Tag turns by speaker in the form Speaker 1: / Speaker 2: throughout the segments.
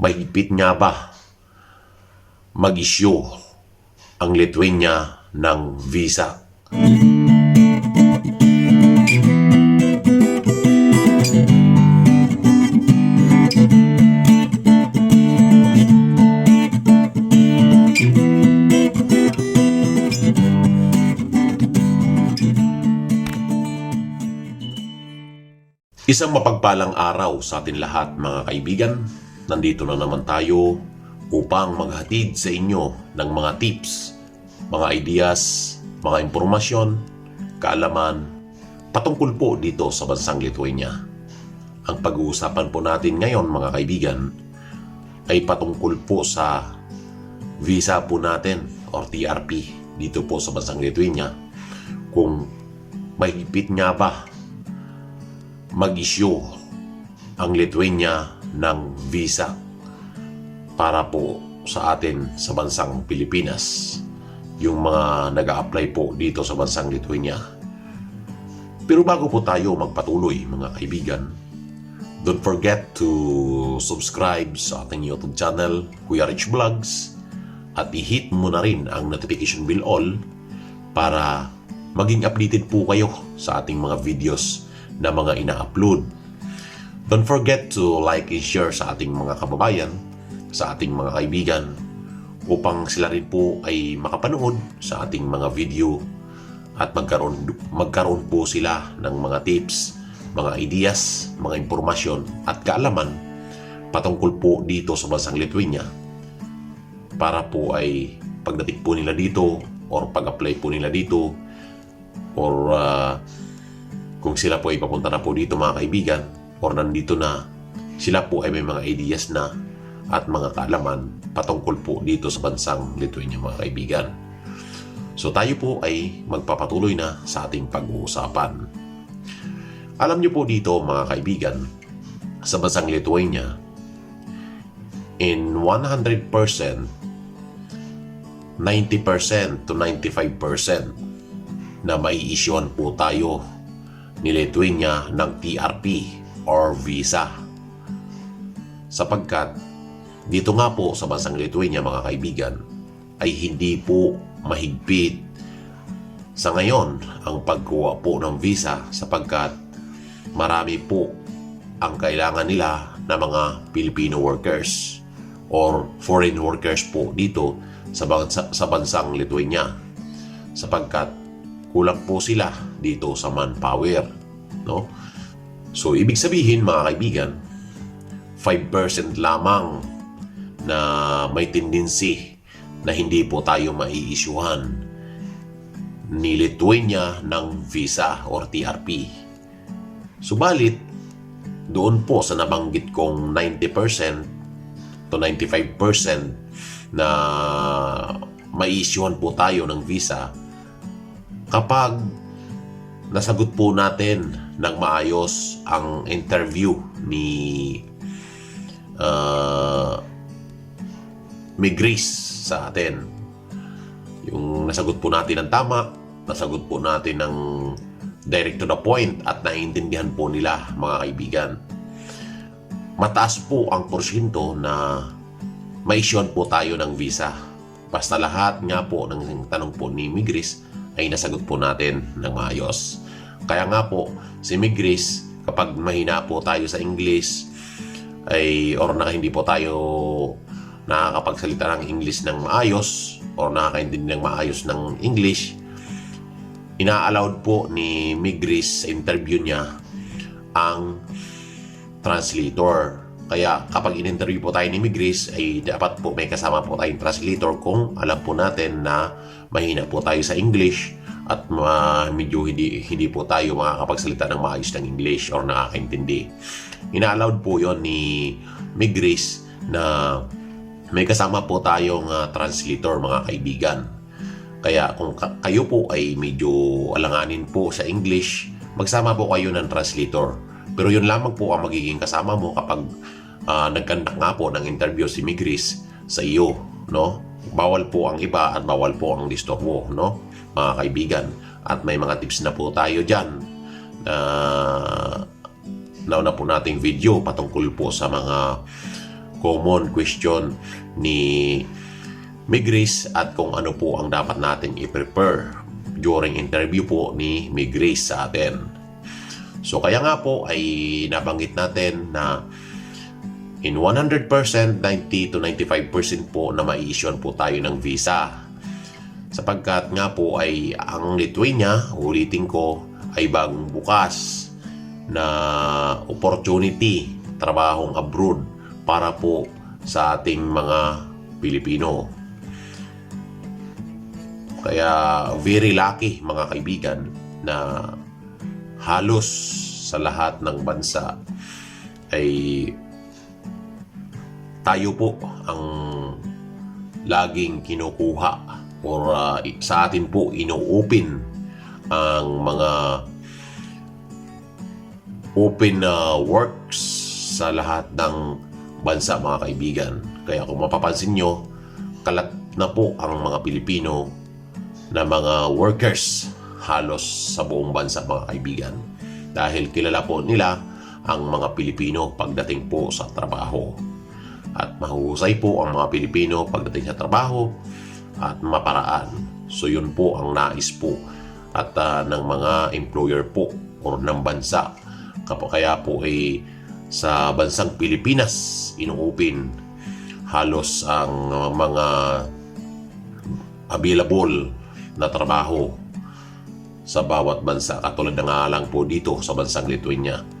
Speaker 1: mahigpit nga ba mag-issue ang Lithuania ng visa? Isang mapagpalang araw sa atin lahat mga kaibigan. Nandito na naman tayo upang maghatid sa inyo ng mga tips, mga ideas, mga impormasyon, kaalaman patungkol po dito sa bansang Lithuania. Ang pag-uusapan po natin ngayon mga kaibigan ay patungkol po sa visa po natin or TRP dito po sa bansang Lithuania. Kung mahigpit nga ba mag-issue ang Lithuania ng visa para po sa atin sa bansang Pilipinas yung mga nag apply po dito sa bansang Lithuania. Pero bago po tayo magpatuloy mga kaibigan, don't forget to subscribe sa ating YouTube channel, Kuya Rich Vlogs, at i-hit mo na rin ang notification bell all para maging updated po kayo sa ating mga videos na mga ina-upload. Don't forget to like and share sa ating mga kababayan, sa ating mga kaibigan, upang sila rin po ay makapanood sa ating mga video at magkaroon, magkaroon po sila ng mga tips, mga ideas, mga impormasyon at kaalaman patungkol po dito sa bansang Lithuania para po ay pagdating po nila dito or pag-apply po nila dito or uh, kung sila po ay papunta na po dito mga kaibigan or nandito na sila po ay may mga ideas na at mga kaalaman patungkol po dito sa bansang Lithuania mga kaibigan. So tayo po ay magpapatuloy na sa ating pag-uusapan. Alam niyo po dito mga kaibigan, sa bansang Lithuania, in 100%, 90% to 95% na mai po tayo ni Lithuania ng TRP or visa. Sapagkat dito nga po sa bansang Lithuania mga kaibigan ay hindi po mahigpit sa ngayon ang pagkuha po ng visa sapagkat marami po ang kailangan nila na mga Filipino workers or foreign workers po dito sa, bansa, sa bansang Lithuania sapagkat kulang po sila dito sa manpower. No? So, ibig sabihin mga kaibigan, 5% lamang na may tendency na hindi po tayo mai-issuehan ni Lithuania ng visa or TRP. Subalit, doon po sa nabanggit kong 90% to 95% na mai-issuehan po tayo ng visa, kapag nasagot po natin ng maayos ang interview ni uh, Migris sa atin. Yung nasagot po natin ng tama, nasagot po natin ng direct to the point at naiintindihan po nila mga kaibigan. Mataas po ang porsyento na maisyon po tayo ng visa. Basta lahat nga po ng tanong po ni Migris ay nasagot po natin ng maayos. Kaya nga po, si Migris, kapag mahina po tayo sa English, ay, or na hindi po tayo nakakapagsalita ng English ng maayos, or nakakaintindi ng maayos ng English, ina-allowed po ni Migris sa interview niya ang translator. Kaya kapag in-interview po tayo ni Migris, ay dapat po may kasama po tayong translator kung alam po natin na mahina po tayo sa English at uh, medyo hindi, hindi po tayo makakapagsalita ng maayos ng English or nakakaintindi. Ina-allowed po yon ni Migris na may kasama po tayong uh, translator mga kaibigan. Kaya kung ka- kayo po ay medyo alanganin po sa English, magsama po kayo ng translator. Pero yun lamang po ang magiging kasama mo kapag uh, nagkandak nga po ng interview si Migris sa iyo, no? Bawal po ang iba at bawal po ang disturbo, no? Mga kaibigan. At may mga tips na po tayo diyan na nauna po nating video patungkol po sa mga common question ni Migris at kung ano po ang dapat natin i-prepare during interview po ni Migris sa atin. So kaya nga po ay nabanggit natin na in 100%, 90 to 95% po na ma-issuean po tayo ng visa. Sapagkat nga po ay ang Lithuania, ulitin ko, ay bagong bukas na opportunity, trabahong abroad para po sa ating mga Pilipino. Kaya very lucky mga kaibigan na halos sa lahat ng bansa ay tayo po ang laging kinukuha or uh, sa atin po ino-open ang mga open uh, works sa lahat ng bansa mga kaibigan. Kaya kung mapapansin nyo, kalat na po ang mga Pilipino na mga workers halos sa buong bansa mga kaibigan. Dahil kilala po nila ang mga Pilipino pagdating po sa trabaho. At mahuhusay po ang mga Pilipino pagdating sa trabaho at maparaan. So yun po ang nais po at ah, ng mga employer po o ng bansa. Kaya po ay sa bansang Pilipinas inuupin halos ang mga available na trabaho sa bawat bansa katulad na nga lang po dito sa bansang Lithuania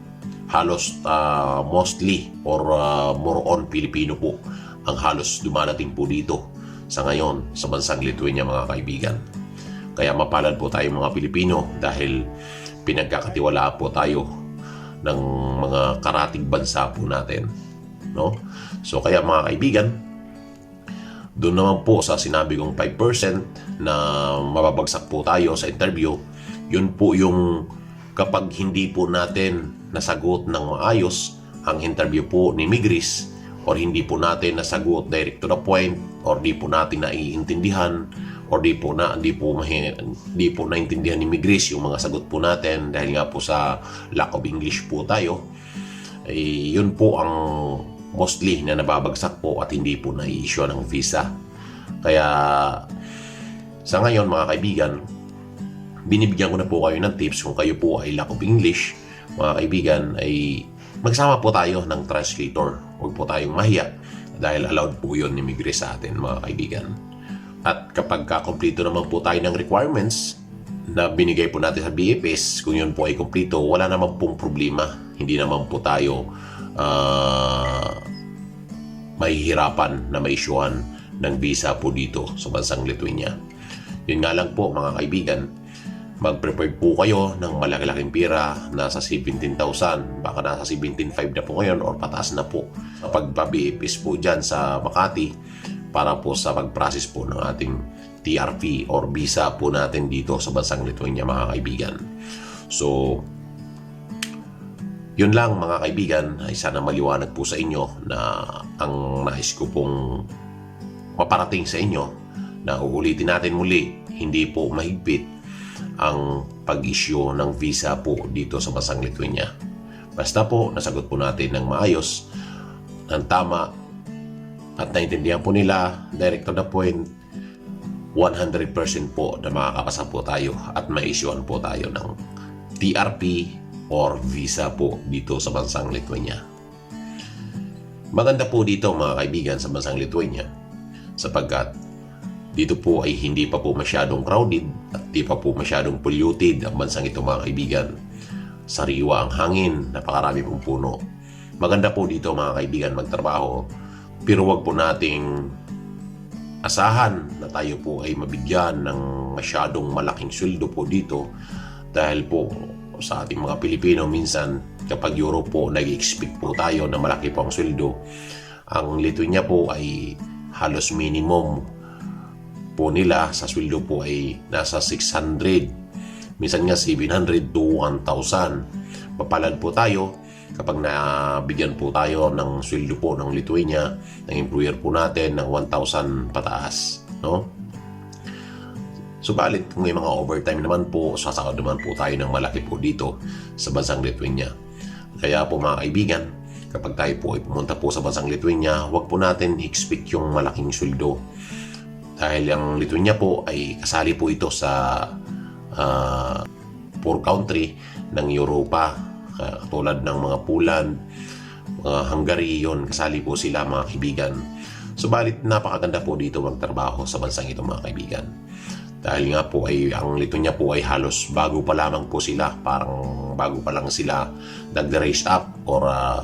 Speaker 1: halos ah, mostly or ah, more on Pilipino po ang halos dumadating po dito sa ngayon sa bansang Lithuania mga kaibigan. Kaya mapalad po tayo mga Pilipino dahil pinagkakatiwalaan po tayo ng mga karating bansa po natin no? So kaya mga kaibigan doon naman po sa sinabi kong 5% na mababagsak po tayo sa interview, yun po yung kapag hindi po natin nasagot ng maayos ang interview po ni Migris or hindi po natin nasagot direct to the point or di po natin naiintindihan or di po na di po mahi, di po naintindihan ni Migris yung mga sagot po natin dahil nga po sa lack of English po tayo eh, yun po ang mostly na nababagsak po at hindi po na-issue ng visa. Kaya sa ngayon mga kaibigan, binibigyan ko na po kayo ng tips kung kayo po ay lack of English, mga kaibigan, ay magsama po tayo ng translator. Huwag po tayong mahiya dahil allowed po yun ni Migre sa atin mga kaibigan. At kapag kakompleto naman po tayo ng requirements na binigay po natin sa BFS, kung yun po ay kumpleto, wala naman pong problema. Hindi naman po tayo ah, mahihirapan na ma-issuean ng visa po dito sa bansang Lithuania. Yun nga lang po mga kaibigan, mag-prepare po kayo ng malaki-laking pera, nasa 17,000, baka nasa 17,500 na po ngayon or pataas na po. Sa pagpa-BFS po dyan sa Makati para po sa pag-process po ng ating TRP or visa po natin dito sa bansang Lithuania mga kaibigan. So, yun lang mga kaibigan, ay sana maliwanag po sa inyo na ang nais ko pong maparating sa inyo na uulitin natin muli, hindi po mahigpit ang pag-issue ng visa po dito sa bansang Lithuania. Basta po, nasagot po natin ng maayos, ng tama, at naintindihan po nila, direct to the point, 100% po na makakapasa po tayo at ma-issuean po tayo ng TRP or visa po dito sa bansang Lithuania. Maganda po dito mga kaibigan sa bansang Lithuania sapagkat dito po ay hindi pa po masyadong crowded at di pa po masyadong polluted ang bansang ito mga kaibigan. Sariwa ang hangin, napakarami pong puno. Maganda po dito mga kaibigan magtrabaho pero wag po nating asahan na tayo po ay mabigyan ng masyadong malaking sweldo po dito dahil po sa ating mga Pilipino minsan kapag Euro po nag-expect po tayo na malaki po ang sweldo ang Lithuania po ay halos minimum po nila sa sweldo po ay nasa 600 minsan nga 700 to 1,000 papalad po tayo kapag nabigyan po tayo ng sweldo po ng Lithuania ng employer po natin ng 1,000 pataas no Subalit kung may mga overtime naman po, sasakot naman po tayo ng malaki po dito sa bansang Lithuania. Kaya po mga kaibigan, kapag tayo po ay pumunta po sa bansang Lithuania, huwag po natin expect yung malaking sweldo. Dahil ang Lithuania po ay kasali po ito sa ah, poor country ng Europa. Ah, tulad ng mga Poland, mga Hungary, yon kasali po sila mga kaibigan. Subalit napakaganda po dito magtrabaho sa bansang ito mga kaibigan. Dahil nga po ay ang Lithuania po ay halos bago pa lamang po sila, parang bago pa lang sila nag-raise up or ah,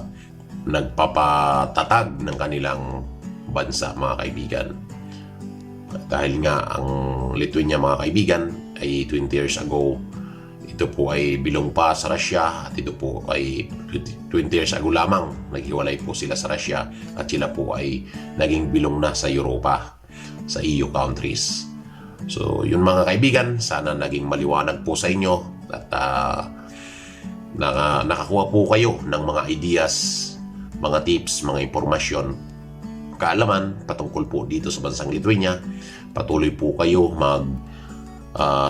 Speaker 1: nagpapatatag ng kanilang bansa mga kaibigan. Dahil nga ang Lithuania mga kaibigan ay 20 years ago ito po ay bilong pa sa Russia at ito po ay 20 years ago lamang naghiwalay po sila sa Russia at sila po ay naging bilong na sa Europa sa EU countries. So yun mga kaibigan, sana naging maliwanag po sa inyo at ah, naka, nakakuha po kayo ng mga ideas, mga tips, mga impormasyon, kaalaman patungkol po dito sa bansang Lithuania. Patuloy po kayo mag ah,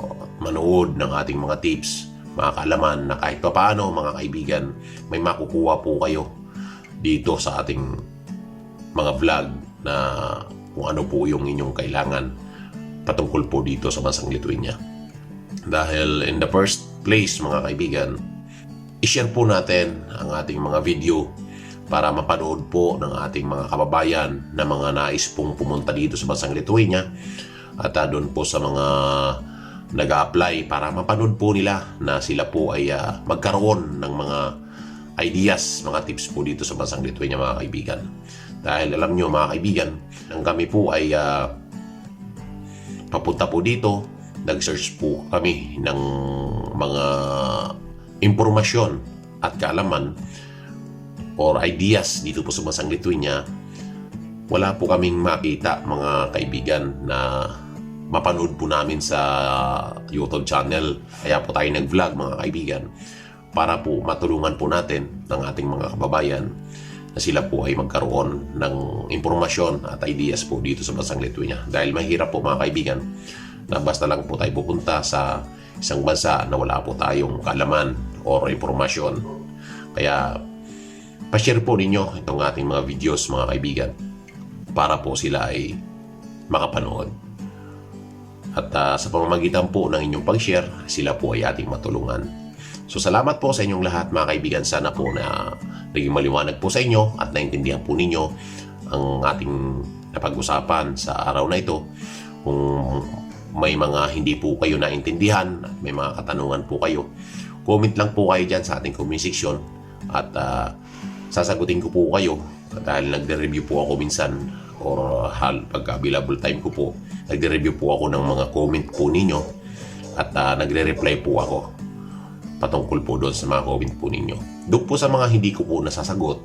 Speaker 1: o manood ng ating mga tips, mga kaalaman na kahit papaano mga kaibigan, may makukuha po kayo dito sa ating mga vlog na kung ano po yung inyong kailangan patungkol po dito sa bansang Lithuania. Dahil in the first place mga kaibigan, i-share po natin ang ating mga video para mapanood po ng ating mga kababayan na mga nais pong pumunta dito sa bansang Lithuania at ah, doon po sa mga nag apply para mapanood po nila na sila po ay ah, magkaroon ng mga ideas, mga tips po dito sa bansang Lithuania mga kaibigan. Dahil alam nyo mga kaibigan, nang kami po ay ah, papunta po dito, nag-search po kami ng mga impormasyon at kaalaman or ideas dito po sa bansang Lithuania, wala po kaming makita mga kaibigan na mapanood po namin sa YouTube channel. Kaya po tayo nag-vlog mga kaibigan para po matulungan po natin ng ating mga kababayan na sila po ay magkaroon ng impormasyon at ideas po dito sa bansang Lithuania. Dahil mahirap po mga kaibigan na basta lang po tayo pupunta sa isang bansa na wala po tayong kaalaman or impormasyon. Kaya pa-share po ninyo itong ating mga videos mga kaibigan para po sila ay makapanood. At ah, sa pamamagitan po ng inyong pag-share, sila po ay ating matulungan. So salamat po sa inyong lahat mga kaibigan. Sana po na naging maliwanag po sa inyo at naintindihan po ninyo ang ating napag-usapan sa araw na ito. Kung may mga hindi po kayo naintindihan may mga katanungan po kayo, comment lang po kayo dyan sa ating comment section at ah, sasagutin ko po kayo dahil nagde-review po ako minsan or hal pag available time ko po nagde-review po ako ng mga comment po ninyo at ah, nagre-reply po ako patungkol po doon sa mga comment po ninyo. Doon po sa mga hindi ko po nasasagot,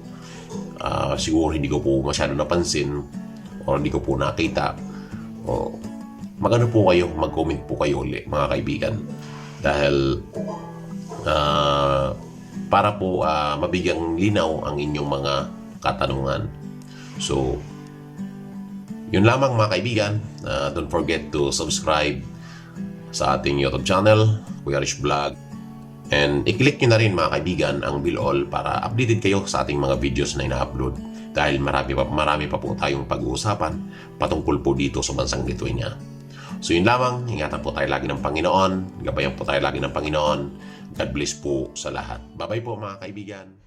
Speaker 1: ah, siguro hindi ko po masyado napansin o hindi ko po nakita, o magano po kayo, mag-comment po kayo ulit mga kaibigan. Dahil ah, para po ah, mabigyang linaw ang inyong mga katanungan. So, yun lamang mga kaibigan. Ah, don't forget to subscribe sa ating YouTube channel, Kuya Rich Vlog. And i-click nyo na rin mga kaibigan ang bell all para updated kayo sa ating mga videos na ina-upload. Dahil marami pa, marami pa po tayong pag-uusapan patungkol po dito sa bansang Lithuania. So yun lamang, ingatan po tayo lagi ng Panginoon, gabayan po tayo lagi ng Panginoon. God bless po sa lahat. Bye-bye po mga kaibigan.